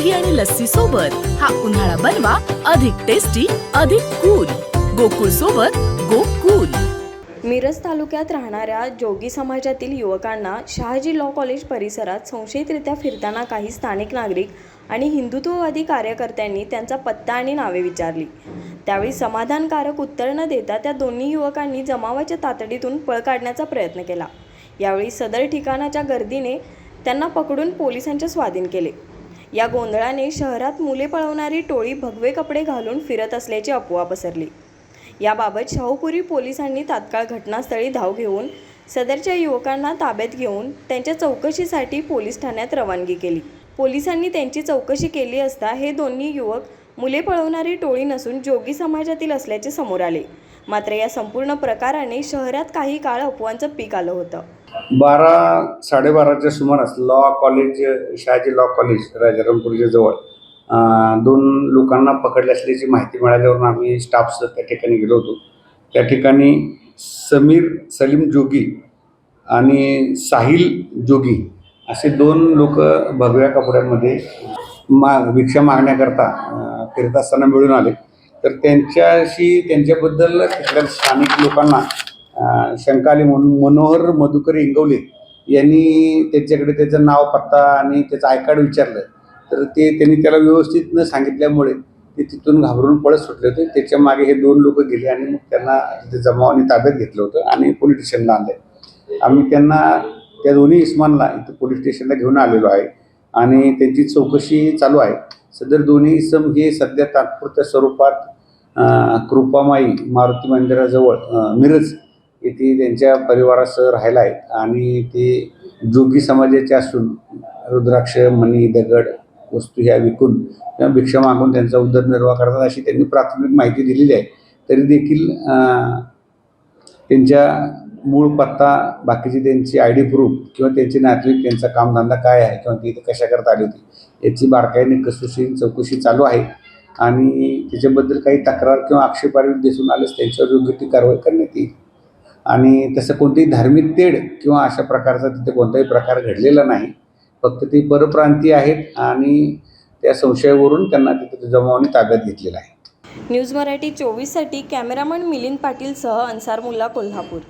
दही आणि लस्सी सोबत हा उन्हाळा बनवा अधिक टेस्टी अधिक कूल गोकुळ सोबत गोकुल. मिरज तालुक्यात राहणाऱ्या जोगी समाजातील युवकांना शहाजी लॉ कॉलेज परिसरात संशयितरित्या फिरताना काही स्थानिक नागरिक आणि हिंदुत्ववादी कार्यकर्त्यांनी त्यांचा पत्ता आणि नावे विचारली. त्यावेळी समाधानकारक उत्तर न देता त्या दोन्ही युवकांनी जमावाच्या तातडीतून पळ काढण्याचा प्रयत्न केला. यावेळी सदर ठिकाणाच्या गर्दीने त्यांना पकडून पोलिसांच्या स्वाधीन केले. या गोंधळाने शहरात मुले पळवणारी टोळी भगवे कपडे घालून फिरत असल्याची अफवा पसरली. याबाबत शाहूपुरी पोलिसांनी तात्काळ घटनास्थळी धाव घेऊन सदरच्या युवकांना ताब्यात घेऊन त्यांच्या चौकशीसाठी पोलीस ठाण्यात रवानगी केली. पोलिसांनी त्यांची चौकशी केली असता हे दोन्ही युवक मुले पळवणारी टोळी नसून जोगी समाजातील असल्याचे समोर आले. मात्र या संपूर्ण प्रकाराने शहरात काही काळ अफवांचं पीक आलं होतं. बारा साडेबाराच्या सुमारास law college Shahaji law college राजारामपूरच्या जवळ दोन लोकांना पकडले असल्याची माहिती मिळाल्यावरून आम्ही स्टाफ त्या ठिकाणी गेलो होतो. त्या ठिकाणी समीर सलीम जोगी आणि साहिल जोगी असे दोन लोक भगव्या कपड्यांमध्ये मा भिक्षा मागण्याकरता फिरत असताना मिळून आले. तर त्यांच्याशी त्यांच्याबद्दल तिथल्या स्थानिक लोकांना शंकाली शंका म्हणून मनोहर मधुकर इंगवले यांनी त्यांच्याकडे त्याचं नाव पत्ता आणि त्याचं आयकार्ड विचारलं. तर ते त्यांनी त्याला व्यवस्थित न सांगितल्यामुळे ते तिथून घाबरून पळत सुटले होते. त्याच्यामागे हे दोन लोक गेले आणि मग त्यांना तिथे जमावाने ताब्यात घेतलं होतं आणि पोलीस स्टेशनला आणले आम्ही त्यांना त्या दोन्ही इस्मानला इथं पोलीस स्टेशनला घेऊन आलेलो आहे आणि त्यांची चौकशी चालू आहे. सदर दोन्ही इसम हे सध्या तात्पुरत्या स्वरूपात कृपामाई मारुती मंदिराजवळ मिरज येथे त्यांच्या परिवारासह राहिला आहेत आणि ते जोगी समाजाचे असून रुद्राक्ष मणी दगड वस्तू ह्या विकून किंवा भिक्षा मागून त्यांचा उदरनिर्वाह करतात अशी त्यांनी प्राथमिक माहिती दिलेली आहे. तरी देखील त्यांच्या मूळ पत्ता बाकीची त्यांची आय डी प्रूफ किंवा त्यांचे नातेवाईक त्यांचा कामधंदा काय आहे किंवा ती इथे कशा करता आली होती याची बारकाईने कसोशी चौकशी चालू आहे. आणि त्याच्याबद्दल काही तक्रार किंवा आक्षेपार्ह दिसून आल्यास त्यांच्यावर योग्य ती कारवाई करण्यात येईल. आणि तसं कोणतीही धार्मिक तेढ किंवा अशा प्रकारचा तिथे कोणताही प्रकार घडलेला नाही. फक्त ती परप्रांतीय आहेत आणि त्या संशयावरून त्यांना तिथे जमावाने ताब्यात घेतलेलं आहे. न्यूज मराठी चोवीससाठी कॅमेरामन मिलिंद पाटीलसह अन्सार मुल्ला कोल्हापूर.